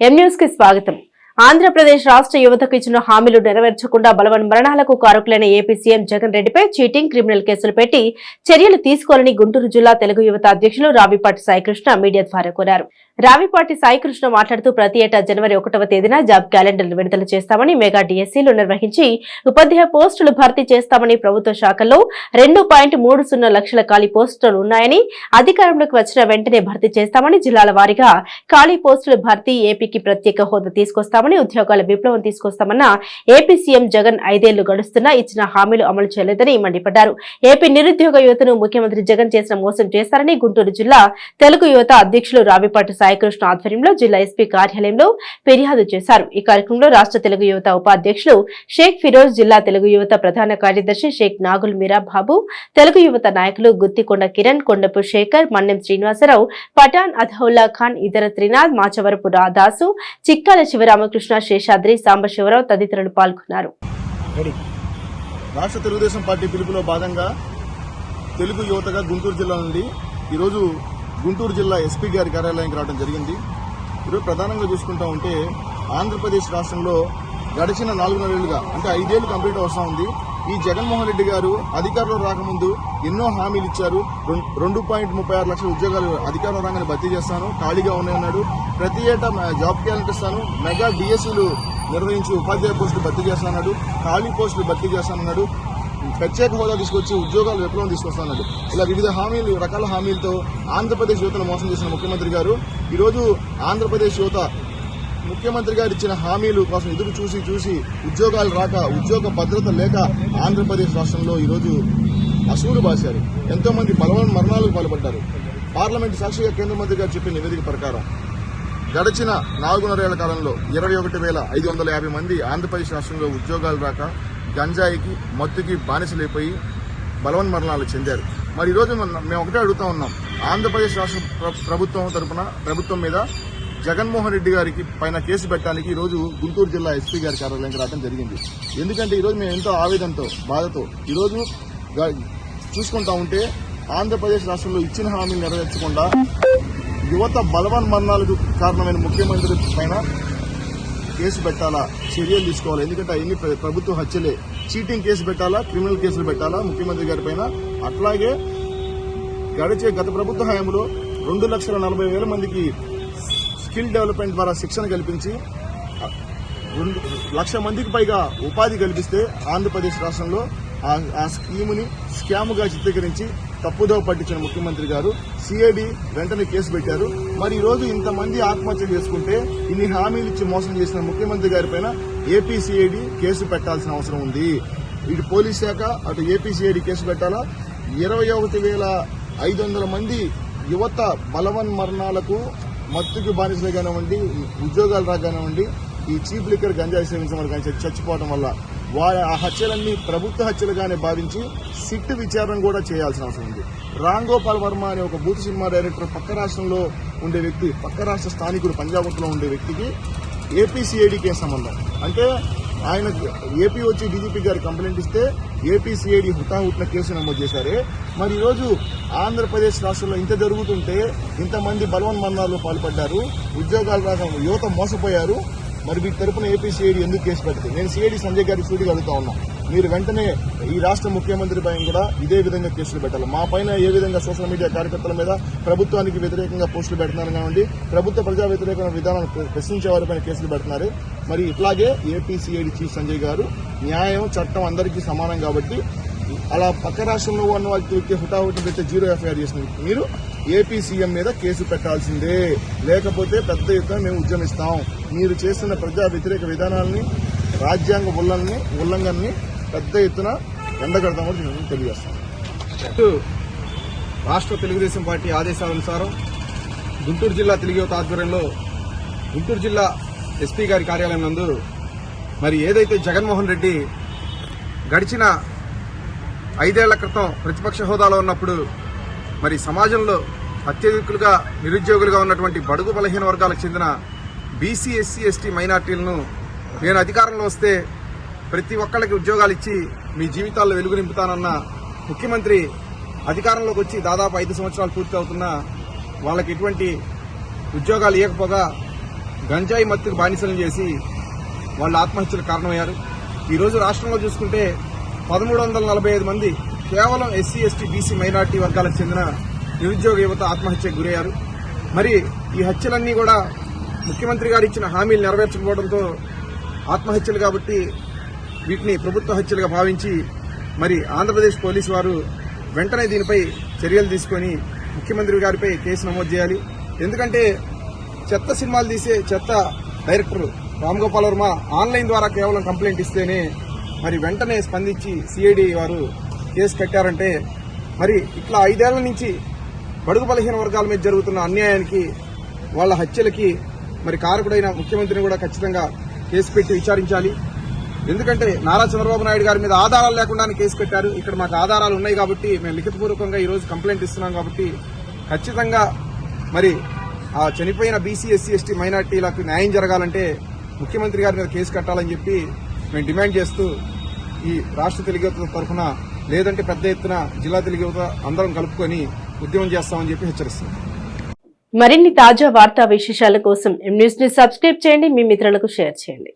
ఎం కి స్వాగతం. ఆంధ్రప్రదేశ్ రాష్ట్ర యువతకు ఇచ్చిన హామీలు నెరవేర్చకుండా బలవన్ మరణాలకు కారకులైన ఏపీ సీఎం జగన్ రెడ్డిపై చీటింగ్ క్రిమినల్ కేసులు పెట్టి చర్యలు తీసుకోవాలని గుంటూరు జిల్లా తెలుగు యువత అధ్యక్షులు రావిపాటి సాయికృష్ణ మీడియా ద్వారా కోరారు. రావిపాటి సాయికృష్ణ మాట్లాడుతూ ప్రతి ఏటా జనవరి ఒకటవ తేదీన జాబ్ క్యాలెండర్లు విడుదల చేస్తామని మెగా డిఎస్సీలు నిర్వహించి ఉపాధ్యాయ పోస్టులు భర్తీ చేస్తామని ప్రభుత్వ శాఖల్లో రెండు పాయింట్ మూడు సున్నా లక్షల ఖాళీ పోస్టులు ఉన్నాయని అధికారంలోకి వచ్చిన వెంటనే భర్తీ చేస్తామని జిల్లాల వారీగా ఖాళీ పోస్టుల భర్తీ ఏపీకి ప్రత్యేక హోదా తీసుకొస్తామని ఉద్యోగాల విప్లవం తీసుకొస్తామన్న ఏపీ సీఎం జగన్ ఐదేళ్ళు గడుస్తున్నా ఇచ్చిన హామీలు అమలు చేయలేదని మండిపడ్డారు. ఏపీ నిరుద్యోగ యువతను ముఖ్యమంత్రి జగన్ చేసిన మోసం చేస్తారని గుంటూరు జిల్లా తెలుగు యువత అధ్యక్షులు రావిపాటి సాయికృష్ణ ఆధ్వర్యంలో జిల్లా ఎస్పీ కార్యాలయంలో ఫిర్యాదు చేశారు. ఈ కార్యక్రమంలో రాష్ట్ర తెలుగు యువత ఉపాధ్యక్షులు షేక్ ఫిరోజ్ జిల్లా తెలుగు యువత ప్రధాన కార్యదర్శి షేక్ నాగుల్ మీరా బాబు తెలుగు యువత నాయకులు గుత్తికొండ కిరణ్ కొండపు శేఖర్ మన్నెం శ్రీనివాసరావు పఠాన్ అధౌల్లా ఖాన్ ఇతర త్రినాథ్ మాచవరపు రాదాసు చిక్కాల శివరామకృష్ణ శేషాద్రి సాంబశివరావు తదితరులు పాల్గొన్నారు. రాష్ట్ర తెలుగుదేశం పార్టీ పిలుపులో భాగంగా తెలుగు యువతగా గుంటూరు జిల్లా నుండి ఈరోజు గుంటూరు జిల్లా ఎస్పీ గారి కార్యాలయానికి రావడం జరిగింది. ఈరోజు ప్రధానంగా చూసుకుంటా ఉంటే ఆంధ్రప్రదేశ్ రాష్ట్రంలో గడిచిన నాలుగున్నరేళ్ళుగా అంటే ఐదేళ్ళు కంప్లీట్ అవసరం ఉంది. ఈ జగన్మోహన్ రెడ్డి గారు అధికారంలో రాకముందు ఎన్నో హామీలు ఇచ్చారు. రెండు పాయింట్ ముప్పై ఆరు లక్షల ఉద్యోగాలు అధికారంలో రాగానే భర్తీ చేస్తాను. ఖాళీగా ఉన్నాయన్నాడు. ప్రతి ఏటా జాబ్ క్యాలెండర్ ఇస్తాను. మెగా డిఎస్సీలు నిర్వహించి ఉపాధ్యాయ పోస్టులు భర్తీ చేస్తానన్నాడు. ఖాళీ పోస్టులు భర్తీ చేస్తానన్నాడు. ప్రత్యేక హోదా తీసుకొచ్చి ఉద్యోగాలు విప్లవం తీసుకొస్తానన్నాడు ఇలా వివిధ హామీలు రకాల హామీలతో ఆంధ్రప్రదేశ్ యువతను మోసం చేసిన ముఖ్యమంత్రి గారు ఈరోజు ఆంధ్రప్రదేశ్ యువత ముఖ్యమంత్రి గారు ఇచ్చిన హామీలు కోసం ఎదురు చూసి చూసి ఉద్యోగాలు రాక ఉద్యోగ భద్రత లేక ఆంధ్రప్రదేశ్ రాష్ట్రంలో ఈరోజు అసూలు బాశారు. ఎంతో మంది బలవన్ మరణాలకు పాల్పడ్డారు. పార్లమెంట్ సాక్షిగా కేంద్ర మంత్రి గారు చెప్పిన నివేదిక ప్రకారం గడిచిన నాలుగున్నరేళ్ళ కాలంలో ఇరవై ఒకటి వేల ఐదు వందల యాభై మంది ఆంధ్రప్రదేశ్ రాష్ట్రంలో ఉద్యోగాలు రాక గంజాయికి మత్తుకి బానిసలైపోయి బలవన్ మరణాలు చెందారు. మరి ఈరోజు మేము ఒకటే అడుగుతా ఉన్నాం. ఆంధ్రప్రదేశ్ రాష్ట్ర ప్ర- ప్రభుత్వం తరపున ప్రభుత్వం మీద జగన్మోహన్ రెడ్డి గారికి పైన కేసు పెట్టడానికి ఈరోజు రోజు గుంటూరు జిల్లా ఎస్పీ గారి కార్యాలయానికి రావడం జరిగింది. ఎందుకంటే ఈరోజు మేము ఎంతో ఆవేదనతో బాధతో ఈరోజు గ- చూసుకుంటా ఉంటే ఆంధ్రప్రదేశ్ రాష్ట్రంలో ఇచ్చిన హామీలు నెరవేర్చకుండా యువత బలవన్ మరణాలకు కారణమైన ముఖ్యమంత్రి పైన కేసు పెట్టాలా? చర్యలు తీసుకోవాలి? ఎందుకంటే అవన్నీ ప్ర- ప్రభుత్వ హత్యలే. చీటింగ్ కేసు పెట్టాలా? క్రిమినల్ కేసులు పెట్టాలా? ముఖ్యమంత్రి గారి పైన? అట్లాగే గడిచే గత ప్రభుత్వ హయాంలో రెండు లక్షల నలభై వేల మందికి స్కిల్ డెవలప్మెంట్ ద్వారా శిక్షణ కల్పించి రెండు లక్ష మందికి పైగా ఉపాధి కల్పిస్తే ఆంధ్రప్రదేశ్ రాష్ట్రంలో ఆ- ఆ స్కీముని స్కాముగా చిత్రీకరించి తప్పుదోవ పట్టించిన ముఖ్యమంత్రి గారు సిఐడి వెంటనే కేసు పెట్టారు. మరి ఈ రోజు ఇంతమంది ఆత్మహత్యలు చేసుకుంటే ఇన్ని హామీలు ఇచ్చి మోసం చేసిన ముఖ్యమంత్రి గారి పైన ఏపీ సిఐడి కేసు పెట్టాల్సిన అవసరం ఉంది. ఇటు పోలీస్ శాఖ అటు ఏపీ సిఐడి కేసు పెట్టాలా? ఇరవై ఒకటి వేల ఐదు వందల మంది యువత బలవన్ మరణాలకు మత్తుకి బానిసలు కానివ్వండి ఉద్యోగాలు రాగానివ్వండి ఈ చీప్ లిక్కర్ గంజాయి సేవించడం వల్ల చచ్చిపోవడం వల్ల వారి ఆ హత్యలన్నీ ప్రభుత్వ హత్యలుగానే భావించి సిట్ విచారణ కూడా చేయాల్సిన అవసరం ఉంది. రామ్ గోపాల్ వర్మ అనే ఒక బూత్ సినిమా డైరెక్టర్ పక్క రాష్ట్రంలో ఉండే వ్యక్తి పక్క రాష్ట్ర స్థానికుడు పంజాబ్లో ఉండే వ్యక్తికి ఏపీసీఐడికే సంబంధం. అంటే ఆయన ఏపీ వచ్చి డీజీపీ గారు కంప్లైంట్ ఇస్తే ఏపీసీఐడి హుటాహుట్న కేసు నమోదు చేశారే. మరి ఈరోజు ఆంధ్రప్రదేశ్ రాష్ట్రంలో ఇంత జరుగుతుంటే ఇంతమంది బలవన్ మరణాల్లో పాల్పడ్డారు ఉద్యోగాలు రాక యువత మోసపోయారు మరి వీటి తరపున ఏపీ సిఐడి ఎందుకు కేసు పెడుతుంది నేను సిఐడి సంజయ్ గారికి సూటిగా అడుగుతా ఉన్నా. మీరు వెంటనే ఈ రాష్ట్ర ముఖ్యమంత్రి పైన కూడా ఇదే విధంగా కేసులు పెట్టాలి. మా పైన ఏ విధంగా సోషల్ మీడియా కార్యకర్తల మీద ప్రభుత్వానికి వ్యతిరేకంగా పోస్టులు పెడుతున్నారు కానివ్వండి ప్రభుత్వ ప్రజా వ్యతిరేక విధానాన్ని ప్రశ్నించే వారిపైన కేసులు పెడుతున్నారు. మరి ఇట్లాగే ఏపీ సిఐడి చీఫ్ సంజయ్ గారు న్యాయం చట్టం అందరికీ సమానం కాబట్టి అలా పక్క రాష్ట్రంలో ఉన్న వాళ్ళకి వ్యక్తి హుటాహుటిన పెడితే జీరో ఎఫ్ఐఆర్ చేసిన మీరు ఏపీ సీఎం మీద కేసు పెట్టాల్సిందే. లేకపోతే పెద్ద ఎత్తున మేము ఉద్యమిస్తాం మీరు చేస్తున్న ప్రజా వ్యతిరేక విధానాలని రాజ్యాంగ ఉల్లంఘని ఉల్లంఘనని పెద్ద ఎత్తున ఎండగడతామని నేను తెలియజేస్తాం రాష్ట్ర తెలుగుదేశం పార్టీ ఆదేశాలనుసారం గుంటూరు జిల్లా తెలుగు యువత ఆధ్వర్యంలో గుంటూరు జిల్లా ఎస్పీ గారి కార్యాలయం నందు మరి ఏదైతే జగన్మోహన్ రెడ్డి గడిచిన ఐదేళ్ళ క్రితం ప్రతిపక్ష హోదాలో ఉన్నప్పుడు మరి సమాజంలో అత్యధికులుగా నిరుద్యోగులుగా ఉన్నటువంటి బడుగు బలహీన వర్గాలకు చెందిన బీసీ ఎస్సీ ఎస్టీ మైనార్టీలను నేను అధికారంలో వస్తే ప్రతి ఒక్కళ్ళకి ఉద్యోగాలు ఇచ్చి మీ జీవితాల్లో వెలుగు నింపుతానన్న ముఖ్యమంత్రి అధికారంలోకి వచ్చి దాదాపు ఐదు సంవత్సరాలు పూర్తి అవుతున్నా వాళ్ళకి ఎటువంటి ఉద్యోగాలు ఇవ్వకపోగా గంజాయి మత్తుకు బానిసలు చేసి వాళ్ళ ఆత్మహత్యలకు కారణమయ్యారు. ఈరోజు రాష్ట్రంలో చూసుకుంటే పదమూడు వందల నలభై ఐదు మంది కేవలం ఎస్సీ ఎస్టీ బీసీ మైనార్టీ వర్గాలకు చెందిన నిరుద్యోగ యువత ఆత్మహత్యకు గురయ్యారు. మరి ఈ హత్యలన్నీ కూడా ముఖ్యమంత్రి గారు ఇచ్చిన హామీలు నెరవేర్చకపోవడంతో ఆత్మహత్యలు కాబట్టి వీటిని ప్రభుత్వ హత్యలుగా భావించి మరి ఆంధ్రప్రదేశ్ పోలీసు వారు వెంటనే దీనిపై చర్యలు తీసుకొని ముఖ్యమంత్రి గారిపై కేసు నమోదు చేయాలి. ఎందుకంటే చెత్త సినిమాలు తీసే చెత్త డైరెక్టర్ రామ్ గోపాల్ వర్మ ఆన్లైన్ ద్వారా కేవలం కంప్లైంట్ ఇస్తేనే మరి వెంటనే స్పందించి సిఐడి వారు కేసు కట్టారంటే మరి ఇట్లా ఐదేళ్ళ నుంచి బడుగు బలహీన వర్గాల మీద జరుగుతున్న అన్యాయానికి వాళ్ళ హత్యలకి మరి కారకుడైన ముఖ్యమంత్రిని కూడా ఖచ్చితంగా కేసు పెట్టి విచారించాలి. ఎందుకంటే నారా చంద్రబాబు నాయుడు గారి మీద ఆధారాలు లేకుండానే కేసు పెట్టారు. ఇక్కడ మాకు ఆధారాలు ఉన్నాయి కాబట్టి మేము లిఖితపూర్వకంగా ఈరోజు కంప్లైంట్ ఇస్తున్నాం కాబట్టి ఖచ్చితంగా మరి ఆ చనిపోయిన బీసీ ఎస్సీ ఎస్టీ మైనార్టీలకు న్యాయం జరగాలంటే ముఖ్యమంత్రి గారి మీద కేసు కట్టాలని చెప్పి మేము డిమాండ్ చేస్తూ ఈ రాష్ట్ర తెలుగు యువత తరఫున లేదంటే పెద్ద ఎత్తున జిల్లా తెలుగు యువత అందరం కలుపుకొని ఉద్యమం చేస్తామని చెప్పి హెచ్చరిస్తున్నాం. మరిన్ని తాజా వార్తా విశేషాల కోసం ఎం న్యూస్ని సబ్స్క్రైబ్ చేయండి. మీ మిత్రులకు షేర్ చేయండి.